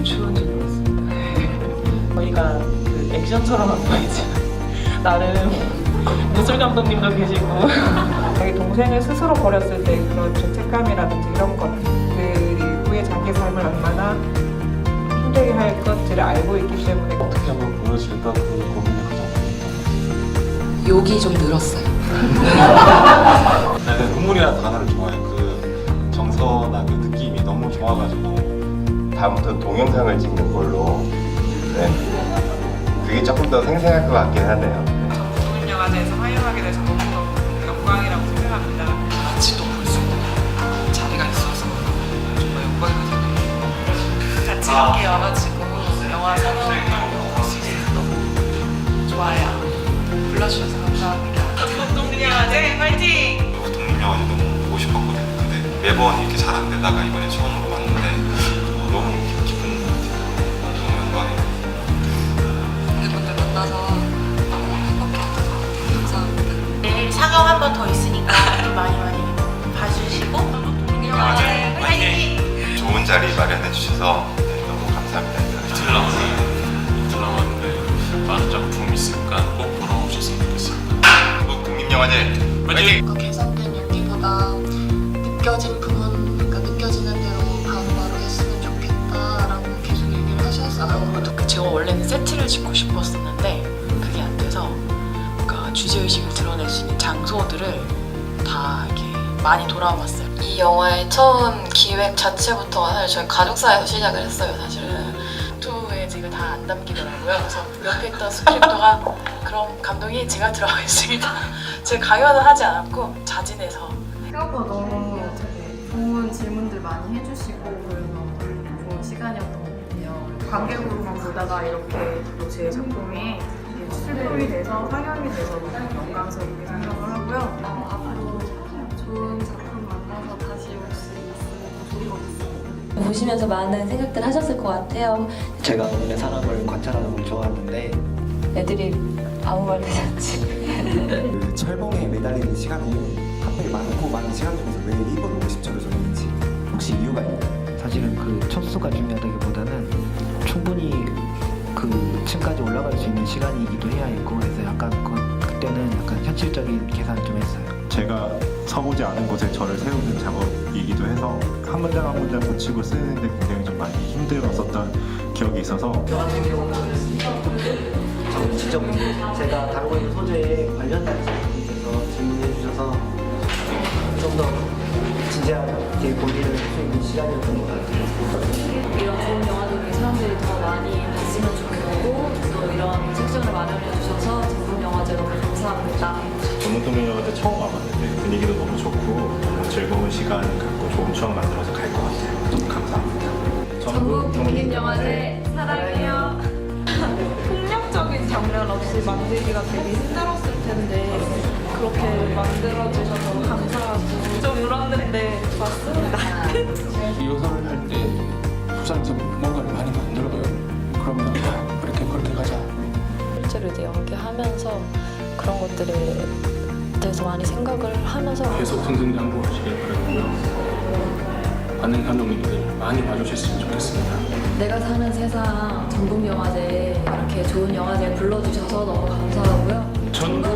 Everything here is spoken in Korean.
좀 추운지 모르겠습니다. 저희가 그 액션처럼 안 보이지. 나름 무술 감독님도 계시고 자기 동생을 스스로 버렸을 때 그런 죄책감이라든지 이런 것들이 후에 자기 삶을 얼마나 힘들게 할 것들을 알고 있기 때문에 어떻게 하면 보여질까 그 고민이 가장 많이 욕이 좀 늘었어요. 나는 눈물이라는 단어를 좋아해 그 정서나 그 느낌이 너무 좋아가지고 다음부터 동영상을 찍는 걸로 네. 그게 조금 더 생생할 것 같긴 하네요. 독립영화제에서 화연하게 돼서 너무너무 영광이라고 생각합니다. 같이도 볼수 있는 자리가 있어서 정말 영광이거든요. 같이 함께 와가지고 영화 볼수 있어서 너무 좋아요. 불러주셔서 감사합니다. 독립영화제 화이팅! 독립영화제 너무 보고 싶었거든요 근데 매번 이렇게 잘 안 되다가 이번에 처음으로 감사합니다. 내일 상영 한번 더 있으니까 또 많이 많이 봐주시고 영화제 화이팅! 좋은 자리 마련해 주셔서 네, 너무 감사합니다. 이틀 남았는데 많은 작품 있으니까 꼭 보러 오셨으면 좋겠습니다. 한국 독립영화제 화이팅! 그 개선된 윤리보다 느껴진 부분, 그러니까 느껴지는 대로 바로바로 했으면 좋겠다라고 계속 얘기를 하셨어요. 그 제가 원래는 세트를 짓고 싶었었는데 그게 안 돼서 주제의식을 드러낼 수 있는 장소들을 다 이렇게 많이 돌아봤어요. 이 영화의 처음 기획 자체부터 사실 저희 가족사에서 시작을 했어요, 사실은. 투에 제가 다 안 담기더라고요. 그래서 옆에 있던 스크립터가 그럼 감독이 제가 들어가 있습니다. 제가 강연을 하지 않았고 자진해서 생각보다 너무 되게 좋은 질문들 많이 해주시고 그래서 좋은 시간이었던 것 같아요. 관객으로만 보다가 이렇게 또 제 작품이 출품이 돼서 상영이 돼서 너무 영광스럽게 생각을 하고요. 어, 앞으로 좋은 작품 만나서 다시 올 수 있으면 좋을 것 같습니다. 보시면서 많은 생각들 하셨을 것 같아요. 제가 원래 사람을 관찰하는 걸 좋아하는데 애들이 아무 말 대지 않지. 그 철봉에 매달리는 시간이 하필 많고 많은 시간 중에서 왜 이걸 50초를 정했는지 혹시 이유가 있나요? 사실은 그 초수가 중요하다기보다는 충분히 그 층까지 올라갈 수 있는 시간이기도 해야 했고 그래서 약간 그, 그때는 약간 현실적인 계산을 좀 했어요. 제가 서보지 않은 곳에 저를 세우는 작업이기도 해서 한 문장 한 문장 붙이고 쓰는데 굉장히 좀 많이 힘들었었던 기억이 있어서 저 같은 경우는 정치적 제가 다루고 있는 소재에 관련된 분께서 질문해 주셔서 좀 더 진지하게 고민을 할수 있는 시간이었던 것 같아요. 이런 좋은 영화들을 사람들이 더 많이 봤으면 즐거운 시간 갖고 좋은 추억 만들어서 갈 것 같아요. 너무 감사합니다. 전국 독립영화제 사랑해요. 폭력적인 장면 없이 만들기가 되게 힘들었을 텐데 그렇게 만들어주셔서 감사하고 좀 울었는데 좋았습니다. 요소를 할 때 부산에서 뭔가를 많이 만들어요. 그러면 그렇게 그렇게 가자. 실제로 이제 연기하면서 그런 것들에 대해서 많이 생각을 하면서 계속 승승장구 하시길 바라고요. 많은 감독님들 많이 와주셨으면 좋겠습니다. 내가 사는 세상 전국 영화제 이렇게 좋은 영화제 불러주셔서 너무 감사하고요. 전국.